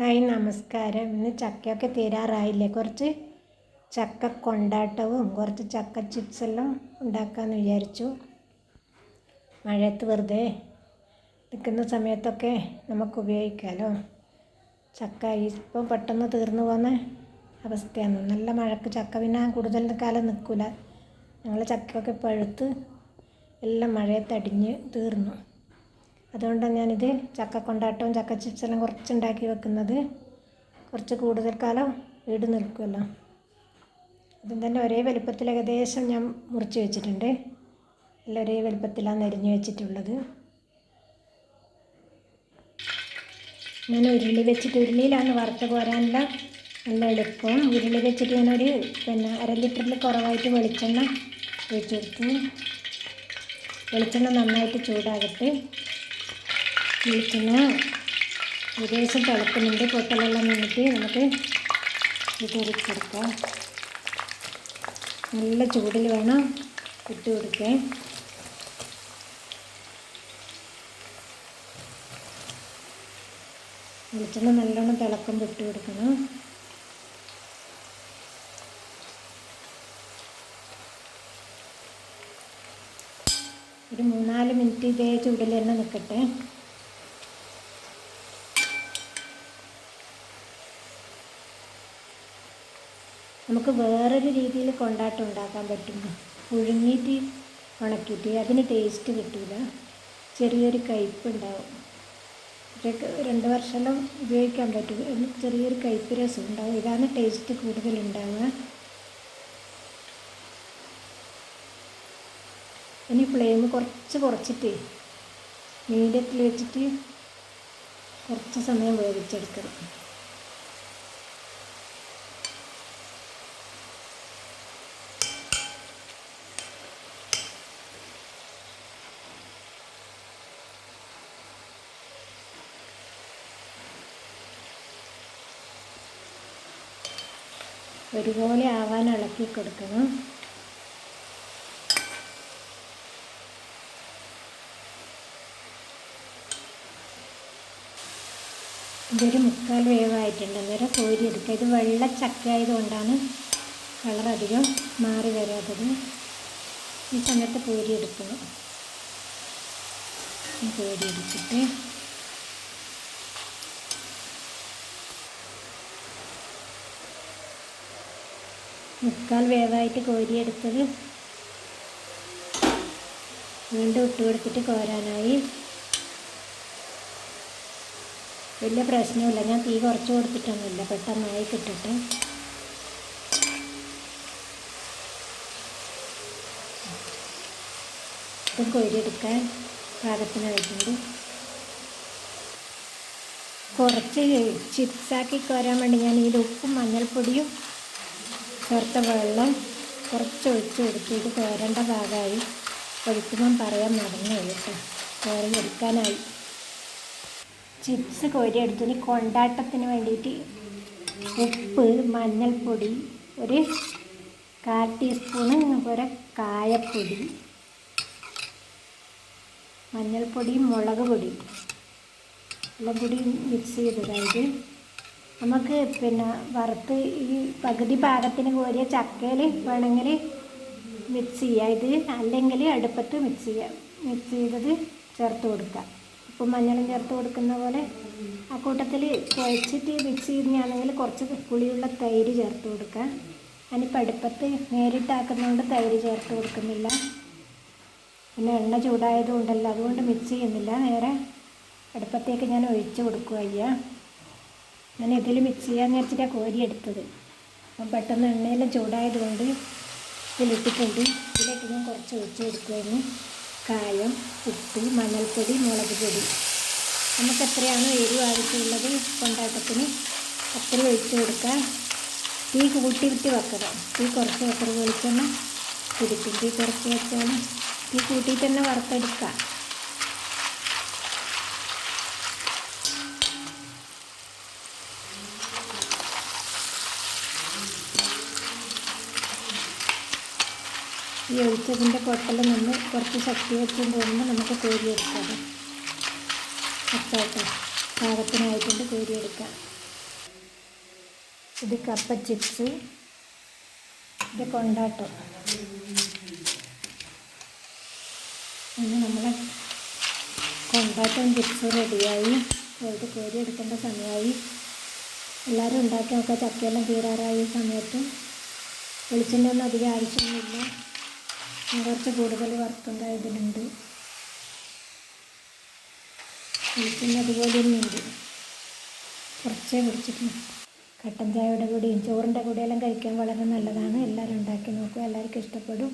Hi നമസ്കാരം. ഇന്ന് ചക്കയൊക്കെ തീരാറായില്ലേ? കുറച്ച് ചക്ക കൊണ്ടാട്ടവും കുറച്ച് ചക്ക ചിപ്സ് എല്ലാം ഉണ്ടാക്കാമെന്ന് വിചാരിച്ചു. മഴയത്ത് വെറുതെ നിൽക്കുന്ന സമയത്തൊക്കെ നമുക്ക് ഉപയോഗിക്കാമല്ലോ ചക്ക ഇപ്പം പെട്ടെന്ന് തീർന്നു പോകുന്ന അവസ്ഥയാണ്. നല്ല മഴക്ക് ചക്ക പിന്നെ കൂടുതൽ കാലം നിൽക്കില്ല ഞങ്ങൾ ചക്കയൊക്കെ പഴുത്ത് എല്ലാം മഴയത്തടിഞ്ഞ് തീർന്നു. അതുകൊണ്ടാണ് ഞാനിത് ചക്ക കൊണ്ടാട്ടവും ചക്ക ചിപ്സെല്ലാം കുറച്ച് ഉണ്ടാക്കി വെക്കുന്നത്. കുറച്ച് കൂടുതൽ കാലം വീട് നിൽക്കുമല്ലോ അതും തന്നെ ഒരേ വലുപ്പത്തിൽ ഏകദേശം ഞാൻ മുറിച്ച് വെച്ചിട്ടുണ്ട്. എല്ലാം ഒരേ വലുപ്പത്തിലാണ് അരിഞ്ഞ് വെച്ചിട്ടുള്ളത്. ഞാൻ ഉരുളി വെച്ചിട്ട് ഉരുളിയിലാണ് വറുത്ത് പോരാനുള്ള നല്ല എളുപ്പം. ഉരുളി വെച്ചിട്ട് ഞാനൊരു പിന്നെ അര ലിറ്ററിൽ കുറവായിട്ട് വെളിച്ചെണ്ണ ഒഴിച്ചു കൊടുത്തു. വെളിച്ചെണ്ണ നന്നായിട്ട് ചൂടാകട്ടെ. വെളിച്ചെണ്ണ ഏകദേശം തിളക്കുന്നുണ്ട്. പൊട്ടലെല്ലാം നിന്നിട്ട് നമുക്ക് ഇത് കൊടുക്കാം നല്ല ചൂടിൽ വേണം ഇട്ട് കൊടുക്കാൻ. വെളിച്ചെണ്ണ നല്ലോണം തിളക്കുമ്പോൾ ഇട്ട് കൊടുക്കണം. ഒരു മൂന്നാൽ മിനിറ്റ് ഇതേ ചൂടിൽ തന്നെ നിൽക്കട്ടെ നമുക്ക് വേറൊരു രീതിയിൽ കൊണ്ടാട്ടം ഉണ്ടാക്കാൻ പറ്റും. പുഴുങ്ങിയിട്ട് ഉണക്കിയിട്ട് അതിന് ടേസ്റ്റ് കിട്ടില്ല ചെറിയൊരു കയ്പ് ഉണ്ടാവും രണ്ട് വർഷമെല്ലാം ഉപയോഗിക്കാൻ പറ്റും. ചെറിയൊരു കയ്പ് രസം ഉണ്ടാവും. ഇതാണ് ടേസ്റ്റ് കൂടുതലുണ്ടാവുക ഇനി ഫ്ലെയിം കുറച്ച് കുറച്ചിട്ട് മീഡിയത്തിൽ വെച്ചിട്ട് കുറച്ച് സമയം വേവിച്ചെടുക്കണം. ഒരുപോലെ ആവാൻ ഇളക്കി കൊടുക്കണം. ഇതൊരു മുക്കാൽ വേവായിട്ടുണ്ട്. അന്നേരം കോരി എടുക്കുക. ഇത് വെള്ള ചക്ക ആയതുകൊണ്ടാണ് കളർ മാറി വരാത്തത്. ഈ സമയത്ത് കോരി എടുക്കണം കോരി എടുത്തിട്ട് മുക്കാൽ വേവായിട്ട് കോരിയെടുത്തത്. വീണ്ടും ഇട്ട് കൊടുത്തിട്ട് കോരാനായി. വലിയ പ്രശ്നമില്ല ഞാൻ തീ കുറച്ച് കൊടുത്തിട്ടൊന്നുമില്ല. പെട്ടെന്നായി കിട്ടട്ടെ. ഇതും കോരിയെടുക്കാൻ പാകത്തിനായിട്ടുണ്ട്. കുറച്ച് ചിപ്സാക്കി കോരാൻ വേണ്ടി ഞാൻ ഇതിൽ ഉപ്പും മഞ്ഞൾപ്പൊടിയും ചേർത്ത വെള്ളം കുറച്ച് ഒഴിച്ച് കൊടുത്തിട്ട് കോരേണ്ട ഭാഗമായി ഒഴിക്കുമ്പം പറയാൻ മറന്നു കേട്ടോ. കോരി എടുക്കാനായി ചിപ്സ് കോരി എടുത്തിന് കൊണ്ടാട്ടത്തിന് വേണ്ടിയിട്ട് ഉപ്പ് മഞ്ഞൾപ്പൊടി ഒരു കാൽ ടീസ്പൂണ് പോലെ കായപ്പൊടി മഞ്ഞൾപ്പൊടി മുളക് പൊടി. എല്ലാം കൂടി മിക്സ് ചെയ്തതായത് നമുക്ക് പിന്നെ വറുത്ത് ഈ പകുതി പാകത്തിന് കോരിയ ചക്കയിൽ വേണമെങ്കിൽ മിക്സ് ചെയ്യുക ഇത് അല്ലെങ്കിൽ അടുപ്പത്ത് മിക്സ് ചെയ്യാം. മിക്സ് ചെയ്തത് ചേർത്ത് കൊടുക്കുക ഉപ്പും മഞ്ഞളും ചേർത്ത് കൊടുക്കുന്ന പോലെ ആ കൂട്ടത്തിൽ കുഴച്ചിട്ട് മിക്സ് ചെയ്യുന്നതാണെങ്കിൽ കുറച്ച് പുളിയുള്ള തൈര് ചേർത്ത് കൊടുക്കുക അതിനിപ്പോൾ അടുപ്പത്ത് നേരിട്ടാക്കുന്നതുകൊണ്ട് തൈര് ചേർത്ത് കൊടുക്കുന്നില്ല. പിന്നെ എണ്ണ ചൂടായതുകൊണ്ടല്ല. അതുകൊണ്ട് മിക്സ് ചെയ്യുന്നില്ല. നേരെ അടുപ്പത്തേക്ക് ഞാൻ ഒഴിച്ച് കൊടുക്കുക ചെയ്യുക ഞാൻ ഇതിൽ മിക്സ് ചെയ്യാൻ വെച്ചിട്ടാണ് കോരി എടുത്തത്. അപ്പം പെട്ടെന്ന് എണ്ണയെല്ലാം ചൂടായതുകൊണ്ട് ഇതിലിട്ടിട്ടുണ്ട് ഇതിലേക്ക് ഞാൻ കുറച്ച് ഒഴിച്ച് കൊടുക്കുമായിരുന്നു കായം ഉപ്പ് മഞ്ഞൾപ്പൊടി മുളക് പൊടി. നമുക്ക് എത്രയാണോ എരിവ് ആവശ്യമുള്ളത് കൊണ്ടാട്ടത്തിന് അത്ര ഒഴിച്ച് കൊടുക്കുക തീ കൂട്ടി വിട്ട് വെക്കണം. തീ കുറച്ച് വെക്കറ് വെളിച്ചെണ്ണ പിടിക്കും തീ കുറച്ച് വെച്ചാൽ തീ കൂട്ടിയിട്ട് തന്നെ വറുത്തെടുക്കുക ഈ ഒഴിച്ചതിന്റെ പൊട്ടൽ നിന്ന് കുറച്ച് ശക്തി വെച്ചും പോകുമ്പോൾ നമുക്ക് കോരിയെടുക്കാം. കച്ചായിട്ട് പാകത്തിനായിട്ടുണ്ട് കോരിയെടുക്കാം. ഇത് കപ്പ ചിപ്സ്. ഇത് കൊണ്ടാട്ടം. ഇന്ന് നമ്മളെ കൊണ്ടാട്ടം ചിപ്സ് റെഡിയായി. അതായത് കോരി എടുക്കേണ്ട സമയമായി. എല്ലാവരും ഉണ്ടാക്കി നോക്കുക. ചക്കയെല്ലാം തീരാറായ സമയത്തും സമയത്ത് വെളിച്ചെണ്ണ ഒന്നും അധികം ആവശ്യമൊന്നുമില്ല. കുറച്ച് കൂടുതൽ വറുത്തുണ്ടായതിലുണ്ട് വെളിച്ചെണ്ണ അതുപോലെ തന്നെയുണ്ട് കുറച്ചേ കുടിച്ചിട്ടുണ്ട് കട്ടൻ ചായയുടെ കൂടെയും ചോറിന്റെ കൂടെയെല്ലാം കഴിക്കാൻ വളരെ നല്ലതാണ്. എല്ലാവരും ഉണ്ടാക്കി നോക്കുക എല്ലാവർക്കും ഇഷ്ടപ്പെടും.